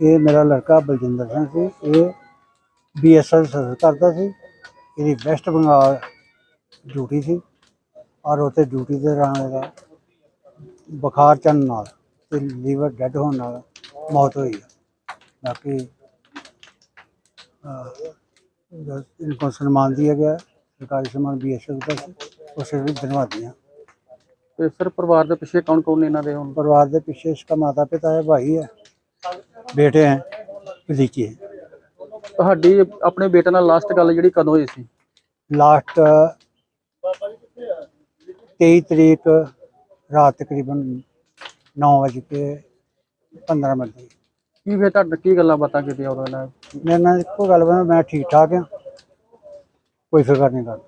ਇਹ ਮੇਰਾ ਲੜਕਾ ਬਲਜਿੰਦਰ ਸਿੰਘ ਸੀ ਇਹ ਬੀਐਸਐਲ ਸਰਵਿਸ ਕਰਦਾ ਸੀ ਇਹਦੀ ਵੈਸਟ ਬੰਗਾਲ ਡਿਊਟੀ ਸੀ ਔਰ ਉੱਥੇ ਡਿਊਟੀ ਦੇ ਰਾਣੇ ਦਾ ਬੁਖਾਰ ਚੜਨ ਨਾਲ ਤੇ ਲੀਵਰ ਡੈੱਡ ਹੋਣ ਨਾਲ ਮੌਤ ਹੋਈ ਬਾਕੀ ਇਹਨਾਂ ਨੂੰ ਸਨਮਾਨ ਦਿੱਤਾ ਗਿਆ ਸਰਕਾਰੀ ਸਨਮਾਨ ਬੀਐਸਐਲ ਦਾ ਸੀ ਉਸੇ ਵੀ ਧੰਨਵਾਦੀਆਂ ਤੇ ਸਰ ਪਰਿਵਾਰ ਦੇ ਪਿੱਛੇ ਕੌਣ ਕੌਣ ਨੇ ਇਹਨਾਂ ਦੇ ਹੁਣ? ਪਰਿਵਾਰ ਦੇ ਪਿੱਛੇ ਇਸਕਾ ਮਾਤਾ ਪਿਤਾ ਹੈ ਭਾਈ ਹੈ। बेटे हैं भतीजे हैं ਤੁਹਾਡੀ ਆਪਣੇ ਬੇਟੇ ਨਾਲ ਲਾਸਟ ਗੱਲ ਜਿਹੜੀ ਕਦੋਂ ਹੋਈ ਸੀ लास्ट तेईस तरीक रात तकरीबन नौ बज के पंद्रह मिनट ਦੀ ਕੀ ਫਿਰ ਤੁਹਾਡੇ ਕੀ ਗੱਲਾਂ ਬਾਤਾਂ ਕੀਤੀਆਂ ਉਦੋਂ ਨਾਲ ਮੇਰੇ ਨਾਲ ਇੱਕੋ ਗੱਲ ਵਾ ਮੈਂ ਠੀਕ ਠਾਕ ਹਾਂ ਕੋਈ ਫਿਕਰ ਨਹੀਂ ਕਰ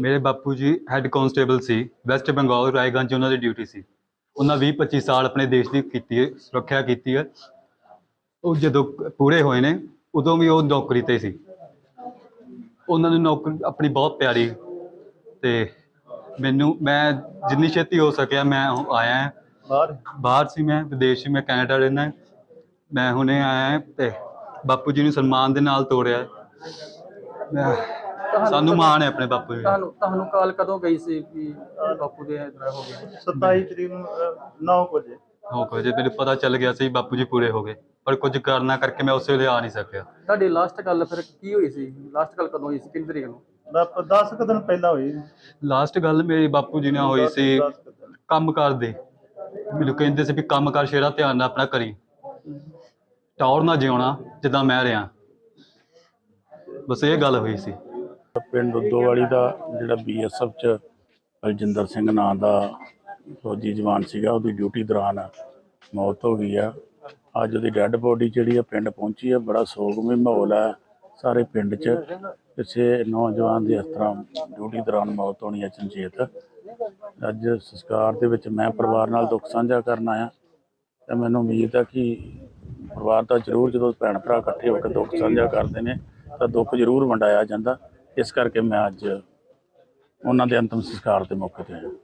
ਮੇਰੇ ਬਾਪੂ ਜੀ ਹੈੱਡ ਕਾਂਸਟੇਬਲ ਸੀ ਵੈਸਟ ਬੰਗਾਲ ਰਾਏਗੰਜ 'ਚ ਉਹਨਾਂ ਦੀ ਡਿਊਟੀ ਸੀ ਉਹਨਾਂ 20 25 ਸਾਲ ਆਪਣੇ ਦੇਸ਼ ਦੀ ਕੀਤੀ ਹੈ ਸੁਰੱਖਿਆ ਕੀਤੀ ਹੈ। ਉਹ ਜਦੋਂ ਪੂਰੇ ਹੋਏ ਨੇ ਉਦੋਂ ਵੀ ਉਹ ਨੌਕਰੀ ਤੇ ਸੀ। ਉਹਨਾਂ ਨੂੰ ਨੌਕਰੀ ਆਪਣੀ ਬਹੁਤ ਪਿਆਰੀ ਤੇ ਮੈਨੂੰ ਮੈਂ ਜਿੰਨੀ ਛੇਤੀ ਹੋ ਸਕਿਆ ਮੈਂ ਆਇਆ ਹਾਂ। ਬਾਹਰ? ਬਾਹਰ ਸੀ ਮੈਂ ਵਿਦੇਸ਼ ਮੈਂ ਕੈਨੇਡਾ ਰਹਿੰਦਾ ਮੈਂ ਹੁਣੇ ਆਇਆ ਤੇ ਬਾਪੂ ਜੀ ਨੂੰ ਸਨਮਾਨ ਦੇ ਨਾਲ ਤੋੜਿਆ। ਮੈਂ- ਸਾਨੂੰ ਮਾਣ ਹੈ ਆਪਣੇ ਬਾਪੂ ਜੀ। ਤੁਹਾਨੂੰ ਤੁਹਾਨੂੰ ਕਾਲ ਕਦੋਂ ਗਈ ਸੀ ਕਿ ਬਾਪੂ ਦੇ ਇਦਾਂ ਹੋ ਗਿਆ? 27 ਤਰੀਕ ਨੂੰ 9 ਵਜੇ। ਹੋ ਗਏ ਜੇ ਮੈਨੂੰ ਪਤਾ ਚੱਲ ਗਿਆ ਸੀ ਬਾਪੂ ਜੀ ਪੂਰੇ ਹੋ ਗਏ। ਪਰ ਕੁਝ ਕਰਨਾ ਕਰਕੇ ਮੈਂ ਉਸੇ ਵੇਲੇ ਆ ਨਹੀਂ ਸਕਿਆ। ਤੁਹਾਡੀ ਲਾਸਟ ਗੱਲ ਫਿਰ ਕੀ ਹੋਈ ਸੀ? ਲਾਸਟ ਗੱਲ ਕਦੋਂ ਹੋਈ ਸੀ? ਕਿੰਨੀ ਤਰੀਕ ਨੂੰ? 10 ਕੁ ਦਿਨ ਪਹਿਲਾਂ ਹੋਈ। ਲਾਸਟ ਗੱਲ ਮੇਰੀ ਬਾਪੂ ਜੀ ਨਾਲ ਹੋਈ ਸੀ ਦਸ ਕੁ ਦਿਨ। ਕੰਮ ਕਰਦੇ ਮੈਨੂੰ ਕਹਿੰਦੇ ਸੀ ਵੀ ਕੰਮ ਕਰ ਸ਼ੇਰਾ ਧਿਆਨ ਨਾਲ ਆਪਣਾ ਕਰੀ। ਟੌਰ ਨਾ ਜਿਉਣਾ ਜਿੱਦਾਂ ਮੈਂ ਰਿਆਂ ਬਸ ਇਹ ਗੱਲ ਹੋਈ ਸੀ। ਪਿੰਡ ਉਦੋਵਾਲੀ ਦਾ ਜਿਹੜਾ ਬੀਐਸਐਫ ਚ ਬਲਜਿੰਦਰ ਸਿੰਘ ਨਾਂ ਦਾ ਫੌਜੀ ਜਵਾਨ ਸੀਗਾ, ਉਹਦੀ ਡਿਊਟੀ ਦੌਰਾਨ ਮੌਤ ਹੋ ਗਈ ਆ। ਅੱਜ ਉਹਦੀ ਡੈੱਡ ਬੋਡੀ ਜਿਹੜੀ ਆ ਪਿੰਡ ਪਹੁੰਚੀ ਆ, ਬੜਾ ਸੋਗਮਈ ਮਾਹੌਲ ਆ ਸਾਰੇ ਪਿੰਡ 'ਚ। ਕਿਸੇ ਨੌਜਵਾਨ ਦੀ ਇਸ ਤਰ੍ਹਾਂ ਡਿਊਟੀ ਦੌਰਾਨ ਮੌਤ ਹੋਣੀ ਅਚਨਚੇਤ ਅੱਜ ਸੰਸਕਾਰ ਦੇ ਵਿੱਚ ਮੈਂ ਪਰਿਵਾਰ ਨਾਲ ਦੁੱਖ ਸਾਂਝਾ ਕਰਨ ਆਇਆ ਤੇ ਮੈਨੂੰ ਉਮੀਦ ਆ ਕਿ ਪਰਿਵਾਰ ਦਾ ਜ਼ਰੂਰ ਜਦੋਂ ਭੈਣ ਭਰਾ ਇਕੱਠੇ ਹੋ ਕੇ ਦੁੱਖ ਸਾਂਝਾ ਕਰਦੇ ਨੇ, ਤਾਂ ਦੁੱਖ ਜ਼ਰੂਰ ਵੰਡਾਇਆ ਜਾਂਦਾ। ਇਸ ਕਰਕੇ ਮੈਂ ਅੱਜ ਉਹਨਾਂ ਦੇ ਅੰਤਮ ਸੰਸਕਾਰ ਦੇ ਮੌਕੇ ਤੇ ਆਇਆ।